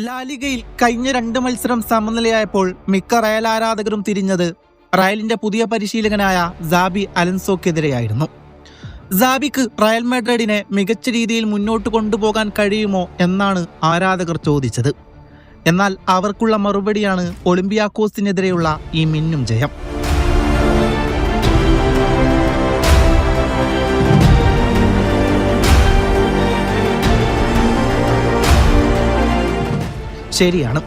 ലാലിഗയിൽ കഴിഞ്ഞ രണ്ട് മത്സരം സമനിലയായപ്പോൾ മിക്ക റയൽ ആരാധകരും തിരിഞ്ഞത് റയലിന്റെ പുതിയ പരിശീലകനായ സാബി അലൻസോക്കെതിരെയായിരുന്നു. സാബിക്ക് റയൽ മാഡ്രിഡിനെ മികച്ച രീതിയിൽ മുന്നോട്ട് കൊണ്ടുപോകാൻ കഴിയുമോ എന്നാണ് ആരാധകർ ചോദിച്ചത്. എന്നാൽ അവർക്കുള്ള മറുപടിയാണ് ഒളിമ്പിയാക്കോസിനെതിരെയുള്ള ഈ മിന്നും ജയം. ശരിയാണ്.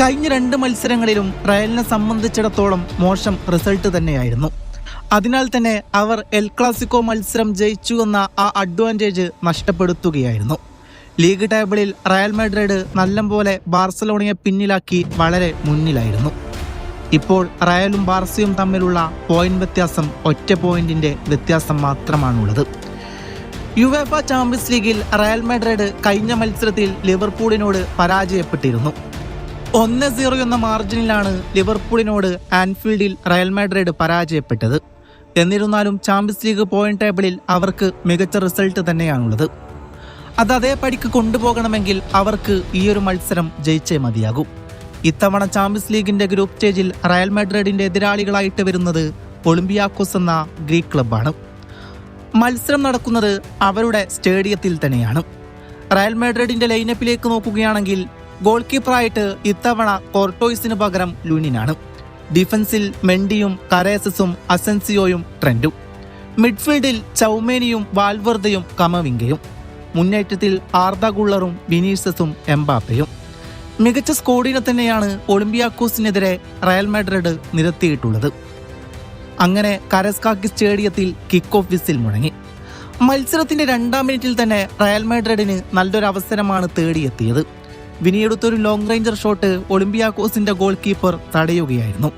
കഴിഞ്ഞ രണ്ട് മത്സരങ്ങളിലും റയലിനെ സംബന്ധിച്ചിടത്തോളം മോശം റിസൾട്ട് തന്നെയായിരുന്നു. അതിനാൽ തന്നെ അവർ എൽ ക്ലാസിക്കോ മത്സരം ജയിച്ചു എന്ന ആ അഡ്വാന്റേജ് നഷ്ടപ്പെടുത്തുകയായിരുന്നു. ലീഗ് ടേബിളിൽ റയൽ മാഡ്രിഡ് നല്ലപോലെ ബാർസലോണയെ പിന്നിലാക്കി വളരെ മുന്നിലായിരുന്നു. ഇപ്പോൾ റയലും ബാർസയും തമ്മിലുള്ള പോയിന്റ് വ്യത്യാസം ഒറ്റ പോയിന്റിന്റെ വ്യത്യാസം മാത്രമാണുള്ളത്. യുവേഫ ചാമ്പ്യൻസ് ലീഗിൽ റയൽ മാഡ്രിഡ് കഴിഞ്ഞ മത്സരത്തിൽ ലിവർപൂളിനോട് പരാജയപ്പെട്ടിരുന്നു. ഒന്ന് സീറോ എന്ന മാർജിനിലാണ് ലിവർപൂളിനോട് ആൻഫീൽഡിൽ റയൽ മാഡ്രിഡ് പരാജയപ്പെട്ടത്. എന്നിരുന്നാലും ചാമ്പ്യൻസ് ലീഗ് പോയിന്റ് ടേബിളിൽ അവർക്ക് മികച്ച റിസൾട്ട് തന്നെയാണുള്ളത്. അത് അതേ പടിക്ക് കൊണ്ടുപോകണമെങ്കിൽ അവർക്ക് ഈ ഒരു മത്സരം ജയിച്ചേ മതിയാകൂ. ഇത്തവണ ചാമ്പ്യൻസ് ലീഗിന്റെ ഗ്രൂപ്പ് സ്റ്റേജിൽ റയൽ മാഡ്രിഡിന്റെ എതിരാളികളായിട്ട് വരുന്നത് ഒളിമ്പിയാക്കോസ് എന്ന ഗ്രീക്ക് ക്ലബ്ബാണ് മത്സരം നടക്കുന്നത് അവരുടെ സ്റ്റേഡിയത്തിൽ തന്നെയാണ്. റയൽ മാഡ്രിഡിന്റെ ലൈനപ്പിലേക്ക് നോക്കുകയാണെങ്കിൽ ഗോൾ കീപ്പറായിട്ട് ഇത്തവണ കോർട്ടോയ്സിന് പകരം ലൂനിനാണ്. ഡിഫൻസിൽ മെൻഡിയും കരേസസും അസൻസിയോയും ട്രെൻഡും. മിഡ്ഫീൽഡിൽ ചൗമേനിയും വാൽവർദയും കമവിങ്കയും. മുന്നേറ്റത്തിൽ ആർദ ഗുള്ളറും വിനീസസും എംബാപ്പയും. മികച്ച സ്കോഡിനെ തന്നെയാണ് ഒളിമ്പിയാക്കോസിനെതിരെ റയൽ മാഡ്രിഡ് നിരത്തിയിട്ടുള്ളത്. അങ്ങനെ കരസ്കാക്കി സ്റ്റേഡിയത്തിൽ കിക്ക് ഓഫ് വിസിൽ മുഴങ്ങി മത്സരത്തിന്റെ രണ്ടാം മിനിറ്റിൽ തന്നെ റയൽ മാഡ്രിഡിന് നല്ലൊരു അവസരമാണ് തേടിയെത്തിയത്. വിനിയെടുത്തൊരു ലോങ് റേഞ്ചർ ഷോട്ട് ഒളിമ്പിയാക്കോസിന്റെ ഗോൾ കീപ്പർ തടയുകയായിരുന്നു.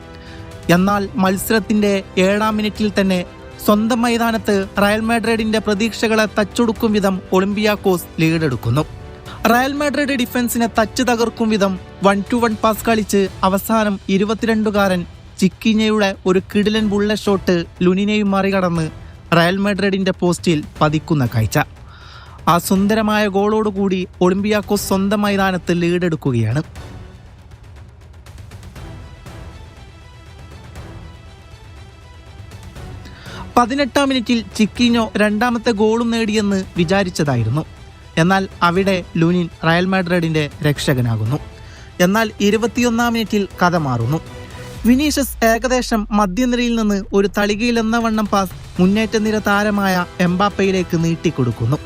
എന്നാൽ മത്സരത്തിന്റെ ഏഴാം മിനിറ്റിൽ തന്നെ സ്വന്തം മൈതാനത്ത് റയൽ മാഡ്രിഡിന്റെ പ്രതീക്ഷകളെ തച്ചൊടുക്കും വിധം ഒളിമ്പിയാക്കോസ് ലീഡെടുക്കുന്നു. റയൽ മാഡ്രിഡ് ഡിഫൻസിനെ തച്ച് തകർക്കും വിധം വൺ ടു വൺ പാസ് കളിച്ച് അവസാനം ഇരുപത്തിരണ്ടുകാരൻ ചിക്കിഞ്ഞയുടെ ഒരു കിടിലൻ ബുള്ളറ്റ് ഷോട്ട് ലുനിനെയും മറികടന്ന് റയൽ മാഡ്രിഡിന്റെ പോസ്റ്റിൽ പതിക്കുന്ന കാഴ്ച. ആ സുന്ദരമായ ഗോളോടുകൂടി ഒളിമ്പിയാക്കോസ് സ്വന്തം മൈതാനത്ത് ലീഡെടുക്കുകയാണ്. പതിനെട്ടാം മിനിറ്റിൽ ചിക്കിഞ്ഞോ രണ്ടാമത്തെ ഗോളും നേടിയെന്ന് വിചാരിച്ചതായിരുന്നു. എന്നാൽ അവിടെ ലൂനിൻ റയൽ മാഡ്രിഡിന്റെ രക്ഷകനാകുന്നു. എന്നാൽ ഇരുപത്തിയൊന്നാം മിനിറ്റിൽ കഥ മാറുന്നു. വിനീഷ്യസ് ഏകദേശം മധ്യനിരയിൽ നിന്ന് ഒരു തളികയിൽ എന്ന വണ്ണം പാസ് മുന്നേറ്റ നിര താരമായ എംബാപ്പയിലേക്ക് നീട്ടിക്കൊടുക്കുന്നു.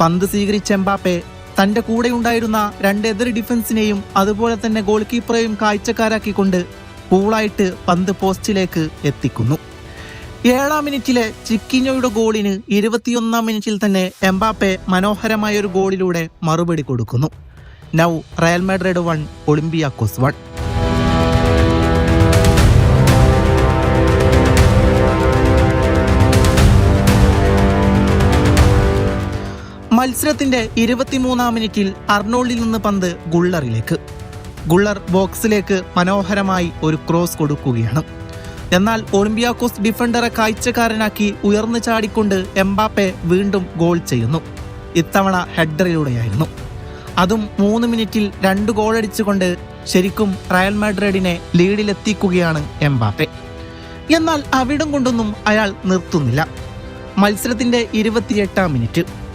പന്ത് സ്വീകരിച്ച എംബാപ്പെ തന്റെ കൂടെയുണ്ടായിരുന്ന രണ്ട് എതിർ ഡിഫൻസിനെയും അതുപോലെ തന്നെ ഗോൾ കീപ്പറെയും കാഴ്ചക്കാരാക്കിക്കൊണ്ട് കൂളായിട്ട് പന്ത് പോസ്റ്റിലേക്ക് എത്തിക്കുന്നു. ഏഴാം മിനിറ്റിലെ ചിക്കിഞ്ഞോയുടെ ഗോളിന് ഇരുപത്തിയൊന്നാം മിനിറ്റിൽ തന്നെ എംബാപ്പെ മനോഹരമായ ഒരു ഗോളിലൂടെ മറുപടി കൊടുക്കുന്നു. Now Real Madrid one Olympiacos one മത്സരത്തിന്റെ ഇരുപത്തിമൂന്നാം മിനിറ്റിൽ അർണോൾഡിൽ നിന്ന് പന്ത് ഗുള്ളറിലേക്ക്. ഗുള്ളർ ബോക്സിലേക്ക് മനോഹരമായി ഒരു ക്രോസ് കൊടുക്കുകയാണ്. എന്നാൽ ഒളിമ്പിയാക്കോസ് ഡിഫൻഡറെ കാഴ്ചക്കാരനാക്കി ഉയർന്നു ചാടിക്കൊണ്ട് എംബാപ്പെ വീണ്ടും ഗോൾ ചെയ്യുന്നു. ഇത്തവണ ഹെഡറിലൂടെയായിരുന്നു. അതും മൂന്ന് മിനിറ്റിൽ രണ്ട് ഗോളടിച്ചുകൊണ്ട് ശരിക്കും റയൽ മാഡ്രിഡിനെ ലീഡിലെത്തിക്കുകയാണ് എംബാപ്പെ. എന്നാൽ അവിടം കൊണ്ടൊന്നും അയാൾ നിർത്തുന്നില്ല. മത്സരത്തിന്റെ ഇരുപത്തിയെട്ടാം മിനിറ്റ്.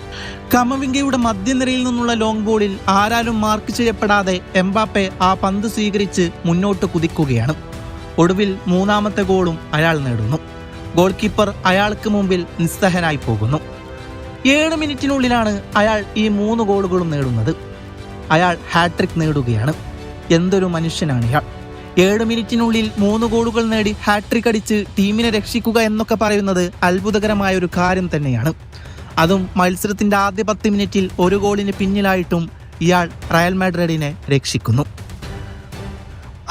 കമവിങ്കയുടെ മധ്യനിരയിൽ നിന്നുള്ള ലോങ് ബോളിൽ ആരാലും മാർക്ക് ചെയ്യപ്പെടാതെ എംബാപ്പെ ആ പന്ത് സ്വീകരിച്ച് മുന്നോട്ട് കുതിക്കുകയാണ്. ഒടുവിൽ മൂന്നാമത്തെ ഗോളും അയാൾ നേടുന്നു. ഗോൾ കീപ്പർ അയാൾക്ക് മുമ്പിൽ നിസ്സഹനായി പോകുന്നു. ഏഴ് മിനിറ്റിനുള്ളിലാണ് അയാൾ ഈ മൂന്ന് ഗോളുകളും നേടുന്നത്. അയാൾ ഹാട്രിക് നേടുകയാണ്. എന്തൊരു മനുഷ്യനാണ് ഇയാൾ. ഏഴ് മിനിറ്റിനുള്ളിൽ മൂന്ന് ഗോളുകൾ നേടി ഹാട്രിക് അടിച്ച് ടീമിനെ രക്ഷിക്കുക എന്നൊക്കെ പറയുന്നത് അത്ഭുതകരമായ ഒരു കാര്യം തന്നെയാണ്. അതും മത്സരത്തിന്റെ ആദ്യ പത്ത് മിനിറ്റിൽ ഒരു ഗോളിന് പിന്നിലായിട്ടും ഇയാൾ റയൽ മാഡ്രിഡിനെ രക്ഷിക്കുന്നു.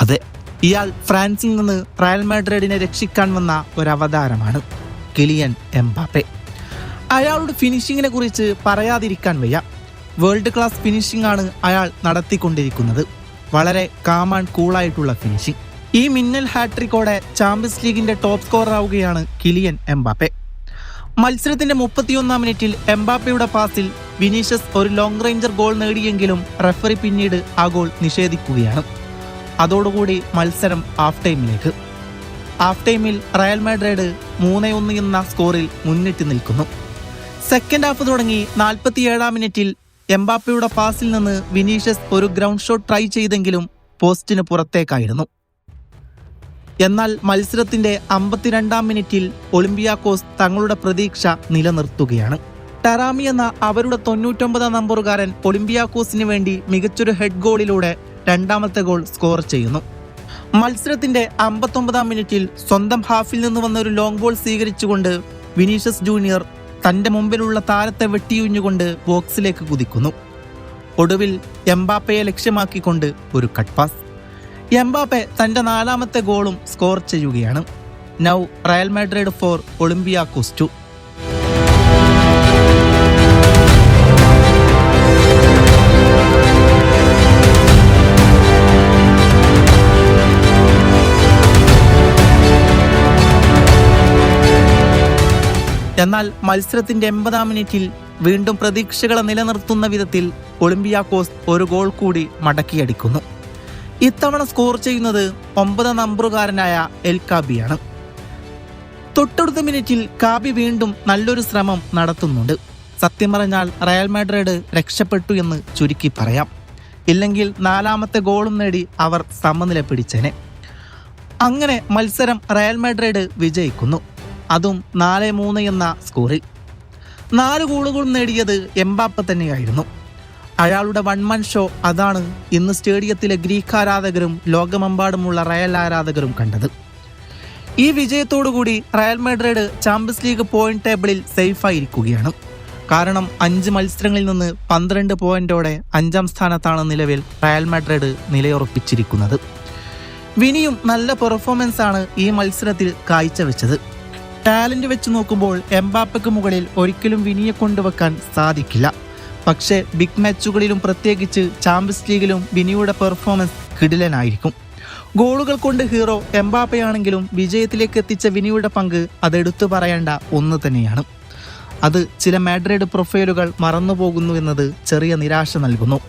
അതെ ഇയാൾ ഫ്രാൻസിൽ നിന്ന് റയൽ മാഡ്രിഡിനെ രക്ഷിക്കാൻ വന്ന ഒരു അവതാരമാണ് കിലിയൻ എംബാപ്പെ. അയാളുടെ ഫിനിഷിങ്ങിനെ കുറിച്ച് പറയാതിരിക്കാൻ വയ്യ. വേൾഡ് ക്ലാസ് ഫിനിഷിംഗ് ആണ് അയാൾ നടത്തിക്കൊണ്ടിരിക്കുന്നത്. വളരെ കാം ആൻഡ് കൂളായിട്ടുള്ള ഫിനിഷിംഗ് ഈ മിന്നൽ ഹാട്രിക്കോടെ ചാമ്പ്യൻസ് ലീഗിന്റെ ടോപ്പ് സ്കോറർ ആവുകയാണ് കിലിയൻ എംബാപ്പെ. മത്സരത്തിന്റെ മുപ്പത്തിയൊന്നാം മിനിറ്റിൽ എംബാപ്പയുടെ പാസിൽ വിനീഷ്യസ് ഒരു ലോങ് റേഞ്ചർ ഗോൾ നേടിയെങ്കിലും റെഫറി പിന്നീട് ആ ഗോൾ നിഷേധിക്കുകയാണ്. അതോടുകൂടി മത്സരം ഹാഫ് ടൈമിലേക്ക് ഹാഫ് ടൈമിൽ റയൽ മാഡ്രിഡ് മൂന്ന് ഒന്ന് എന്ന സ്കോറിൽ മുന്നിട്ട് നിൽക്കുന്നു. സെക്കൻഡ് ഹാഫ് തുടങ്ങി നാൽപ്പത്തിയേഴാം മിനിറ്റിൽ എംബാപ്പയുടെ പാസിൽ നിന്ന് വിനീഷ്യസ് ഒരു ഗ്രൗണ്ട് ഷോട്ട് ട്രൈ ചെയ്തെങ്കിലും പോസ്റ്റിന് പുറത്തേക്കായിരുന്നു. എന്നാൽ മത്സരത്തിന്റെ അമ്പത്തിരണ്ടാം മിനിറ്റിൽ ഒളിമ്പിയാക്കോസ് തങ്ങളുടെ പ്രതീക്ഷ നിലനിർത്തുകയാണ്. ടറാമി എന്ന അവരുടെ തൊണ്ണൂറ്റൊമ്പതാം നമ്പറുകാരൻ ഒളിമ്പിയാക്കോസിന് വേണ്ടി മികച്ചൊരു ഹെഡ് ഗോളിലൂടെ രണ്ടാമത്തെ ഗോൾ സ്കോർ ചെയ്യുന്നു. മത്സരത്തിന്റെ അമ്പത്തൊമ്പതാം മിനിറ്റിൽ സ്വന്തം ഹാഫിൽ നിന്ന് വന്ന ഒരു ലോങ് ബോൾ സ്വീകരിച്ചുകൊണ്ട് വിനീഷ്യസ് ജൂനിയർ തന്റെ മുമ്പിലുള്ള താരത്തെ വെട്ടിയുഞ്ഞുകൊണ്ട് ബോക്സിലേക്ക് കുതിക്കുന്നു. ഒടുവിൽ എംബാപ്പയെ ലക്ഷ്യമാക്കിക്കൊണ്ട് ഒരു കട്ട് പാസ് എംബാപ്പെ തന്റെ നാലാമത്തെ ഗോളും സ്കോർ ചെയ്യുകയാണ്. Now Real Madrid four Olympiacos എന്നാൽ മത്സരത്തിന്റെ എൺപതാം മിനിറ്റിൽ വീണ്ടും പ്രതീക്ഷകളെ നിലനിർത്തുന്ന വിധത്തിൽ ഒളിമ്പിയാക്കോസ് ഒരു ഗോൾ കൂടി മടക്കിയടിക്കുന്നു. ഇത്തവണ സ്കോർ ചെയ്യുന്നത് ഒമ്പത് നമ്പറുകാരനായ എൽ കാബിയാണ്. തൊട്ടടുത്ത മിനിറ്റിൽ കാബി വീണ്ടും നല്ലൊരു ശ്രമം നടത്തുന്നുണ്ട്. സത്യം പറഞ്ഞാൽ റയൽ മാഡ്രിഡ് രക്ഷപ്പെട്ടു എന്ന് ചുരുക്കി പറയാം. ഇല്ലെങ്കിൽ നാലാമത്തെ ഗോളും നേടി അവർ സമനില പിടിച്ചേനെ. അങ്ങനെ മത്സരം റയൽ മാഡ്രിഡ് വിജയിക്കുന്നു. അതും നാല് മൂന്ന് എന്ന സ്കോറിൽ നാല് ഗോളുകളും നേടിയത് എംബാപ്പ തന്നെയായിരുന്നു. അയാളുടെ വൺ വൺമൻ ഷോ അതാണ് ഇന്ന് സ്റ്റേഡിയത്തിലെ ഗ്രീക്ക് ആരാധകരും ലോകമെമ്പാടുമുള്ള റയൽ ആരാധകരും കണ്ടത്. ഈ വിജയത്തോടുകൂടി Real Madrid Champions League point ടേബിളിൽ സേഫായിരിക്കുകയാണ് കാരണം അഞ്ച് മത്സരങ്ങളിൽ നിന്ന് പന്ത്രണ്ട് പോയിന്റോടെ അഞ്ചാം സ്ഥാനത്താണ് നിലവിൽ റയൽ മാഡ്രിഡ് നിലയുറപ്പിച്ചിരിക്കുന്നത്. വിനിയും നല്ല പെർഫോമൻസ് ആണ് ഈ മത്സരത്തിൽ കാഴ്ചവെച്ചത്. ടാലന്റ് വെച്ച് നോക്കുമ്പോൾ എംബാപ്പയ്ക്ക് മുകളിൽ ഒരിക്കലും വിനിയെ കൊണ്ടുവെക്കാൻ സാധിക്കില്ല. പക്ഷേ ബിഗ് മാച്ചുകളിലും പ്രത്യേകിച്ച് ചാമ്പ്യൻസ് ലീഗിലും ബിനിയുടെ പെർഫോമൻസ് കിടിലനായിരിക്കും. ഗോളുകൾ കൊണ്ട് ഹീറോ എംബാപ്പയാണെങ്കിലും വിജയത്തിലേക്ക് എത്തിച്ച വിനിയുടെ പങ്ക് അതെടുത്തു പറയേണ്ട ഒന്ന് തന്നെയാണ്. അത് ചില മാഡ്രിഡ് പ്രൊഫൈലുകൾ മറന്നുപോകുന്നു എന്നത് ചെറിയ നിരാശ നൽകുന്നു.